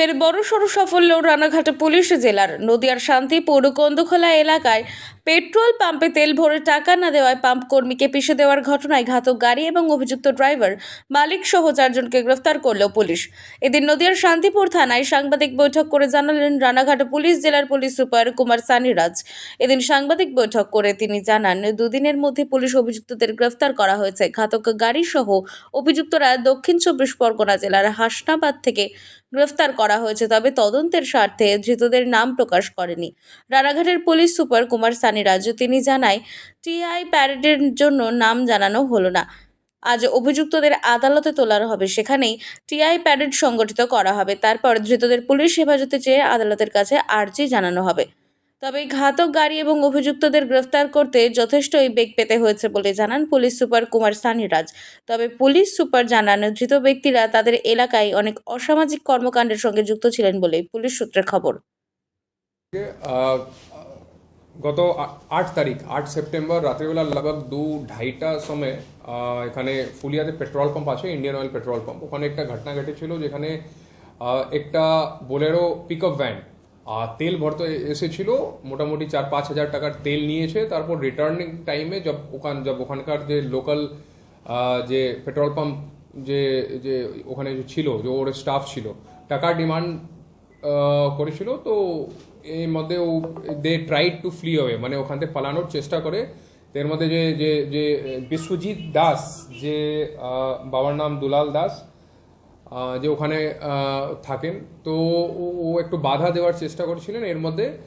ফের বড় সড়ো সাফল্য রানাঘাট পুলিশ জেলার নদিয়ার শান্তিপুর কন্দখোলা এলাকায় পেট্রোল পাম্পে তেল ভরে টাকা না দেওয়ায় পাম্প কর্মীকে পিষে দেওয়ার ঘটনায় ঘাতক গাড়ি এবং অভিযুক্ত ড্রাইভার মালিক সহ চারজনকে গ্রেফতার করল পুলিশ। এদিন নদিয়ার শান্তিপুর থানায় সাংবাদিক বৈঠক করে জানালেন রানাঘাট পুলিশ জেলার পুলিশ সুপার কুমার সানিরাজ। এদিন সাংবাদিক বৈঠক করে তিনি জানান, দুদিনের মধ্যে পুলিশ অভিযুক্তদের গ্রেফতার করা হয়েছে। ঘাতক গাড়ি সহ অভিযুক্তরা দক্ষিণ চব্বিশ পরগনা জেলার হাসনাবাদ থেকে গ্রেফতার করা হয়েছে, তবে তদন্তের স্বার্থে ধৃতদের নাম প্রকাশ করেনি। রানাঘাটের পুলিশ সুপার কুমার সানি রাজু, তিনি জানায় টিআই প্যারেডের জন্য নাম জানানো হলো না। আজ অভিযুক্তদের আদালতে তোলার হবে, সেখানেই টিআই প্যারেড সংগঠিত করা হবে। তারপর ধৃতদের পুলিশ হেফাজতে চেয়ে আদালতের কাছে আর্জি জানানো হবে। তবে ঘাতক গাড়ি এবং অভিযুক্তদের গ্রেফতার করতে যথেষ্টই বেগ পেতে হয়েছে বলে জানান পুলিশ সুপার কুমার সানিরাজ। তবে পুলিশ সুপার জানান, ধৃত ব্যক্তিরা তাদের এলাকায় অনেক অসামাজিক কর্মকাণ্ডের সঙ্গে যুক্ত ছিলেন বলে পুলিশ সূত্রে খবর। গত আট তারিখ, আট সেপ্টেম্বর রাত্রিবেলা লগভগ দু ঢাইটার সময় এখানে ফুলিয়াতে পেট্রোল পাম্প আছে, ইন্ডিয়ান অয়েল পেট্রোল পাম্প। ওখানে একটা ঘটনা ঘটেছিল যেখানে একটা বোলেরো পিক আপ ভ্যান তেল ভরতে এসেছিল, মোটামুটি চার পাঁচ হাজার টাকার তেল নিয়েছে, তারপর রিটার্নিং টাইমে জব ওখান জব ওখানকার যে লোকাল যে পেট্রোল পাম্প যে যে ওখানে ছিল, যে ওর স্টাফ ছিল টাকার ডিমান্ড করেছিল, তো এর মধ্যে ও they tried to flee away মানে ওখান থেকে পালানোর চেষ্টা করে। এর মধ্যে যে যে যে বিশ্বজিৎ দাস, যে বাবার নাম দুলাল দাস যে ওখানে থাকেন। তো ও- একটু বাধা দেওয়ার চেষ্টা করেছিলেন। এর মধ্যে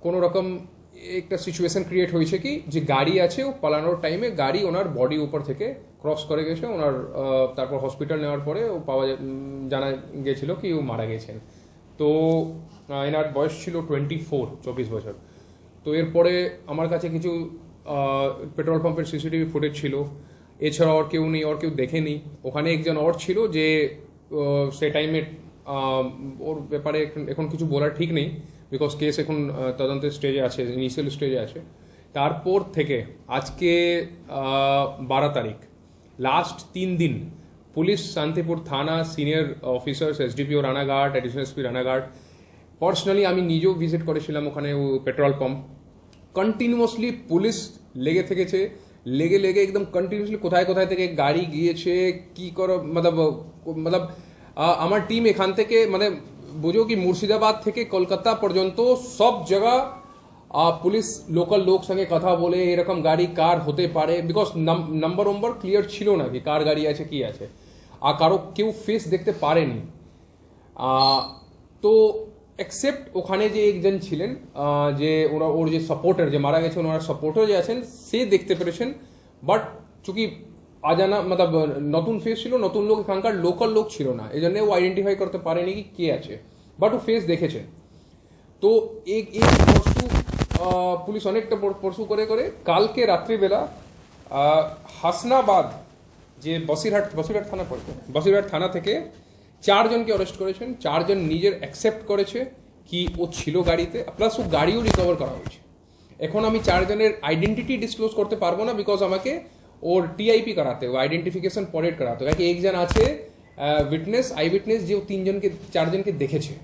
কোনো রকম একটা সিচুয়েশন ক্রিয়েট হয়েছে কি, যে গাড়ি আছে, ও পালানোর টাইমে গাড়ি ওনার বডি উপর থেকে ক্রস করে গেছে। ওনার তারপর হসপিটাল নেওয়ার পরে ও পাওয়া জানা গেছিল কি ও মারা গেছেন। তো এনার বয়স ছিল টোয়েন্টি ফোর চব্বিশ বছর। তো এরপরে আমার কাছে কিছু পেট্রোল পাম্পের সিসিটিভি ফুটেজ ছিল। এছাড়া আর কেউ নেই, আর কেউ দেখেনি। ওখানে একজন ওর ছিল যে সে টাইমে ওর ব্যাপারে এখন- কিছু বলার ঠিক নেই বিকজ কেস এখন তদন্তের স্টেজে আছে ইনিশিয়াল স্টেজে আছে। তারপর থেকে, আজকে বারো তারিখ লাস্ট তিন দিন, পুলিশ শান্তিপুর থানা senior officers SDPO Ranaghat additional SP Ranaghat personally আমি নিজেও ভিজিট করেছিলাম ওখানে পেট্রোল পাম্প কন্টিনিউয়াসলি পুলিশ লেগে থেকেছে লেগে লেগে একদম কন্টিনিউয়াসলি কোথায় কোথায় থেকে গাড়ি গিয়েছে, কি করো, মতলব মতলব আমার টিম এখান থেকে মানে বুঝো কি, মুর্শিদাবাদ থেকে কলকাতা পর্যন্ত সব জায়গা পুলিশ লোকাল লোক সঙ্গে কথা বলে, এরকম গাড়ি কার হতে পারে বিকজ নাম্বার নম্বর ক্লিয়ার ছিল না কি, কার গাড়ি আছে, কি আছে। আর কারও কেউ ফেস দেখতে পারেনি। তো এক্সেপ্ট ওখানে যে একজন ছিলেন যে ওরা, ওর যে সাপোর্টার যে মারা গেছে ওনার সাপোর্টার যে আছেন, সে দেখতে পেরেছেন। বাট চুকি আজানা, মতলব নতুন ফেস ছিল, নতুন লোক, এখানকার লোকাল লোক ছিল না। এই জন্য ও আইডেন্টিফাই করতে পারেনি কি কে আছে। বাট ও ফেস দেখেছে। তো এই পরশু পুলিশ অনেকটা পরশু করে করে কালকে রাত্রিবেলা হাসনাবাদ, যে বসিরহাট বসিরহাট থানা পড়ছে বসিরহাট থানা থেকে চারজনকে অ্যারেস্ট করেছেন, চারজন নিজের অ্যাকসেপ্ট করেছে কি ও ছিল গাড়িতে প্লাস ও গাড়িও রিকভার করা হয়েছে। এখন আমি চারজনের আইডেন্টিটি ডিসক্লোজ করতে পারব না বিকজ আমাকে ওর টিআইপি করাতে, ও আইডেন্টিফিকেশন পরেড করাতে হবে। একজন আছে উইটনেস আই উইটনেস যে ও তিনজনকে, চারজনকে দেখেছে।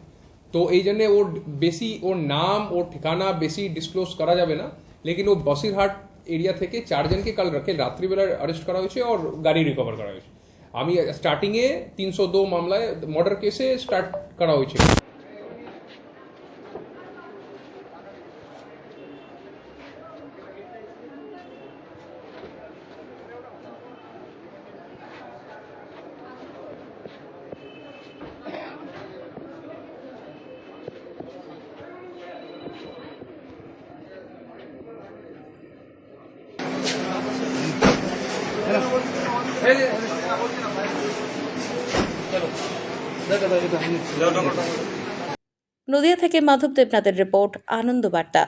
তো এই জন্যে ওর বেশি, ওর নাম, ওর ঠিকানা বেশি ডিসক্লোজ করা যাবে না। লেকিন ও বসিরহাট এরিয়া থেকে চারজনকে কাল রাখে রাত্রিবেলা অ্যারেস্ট করা হয়েছে ওর গাড়ি রিকভার করা হয়েছে। আমি স্টার্টিংয়ে তিনশো দো মামলায় মার্ডার কেসে স্টার্ট করা হয়েছে নদিয়া থেকে মাধব দেবনাথের রিপোর্ট আনন্দ বার্তা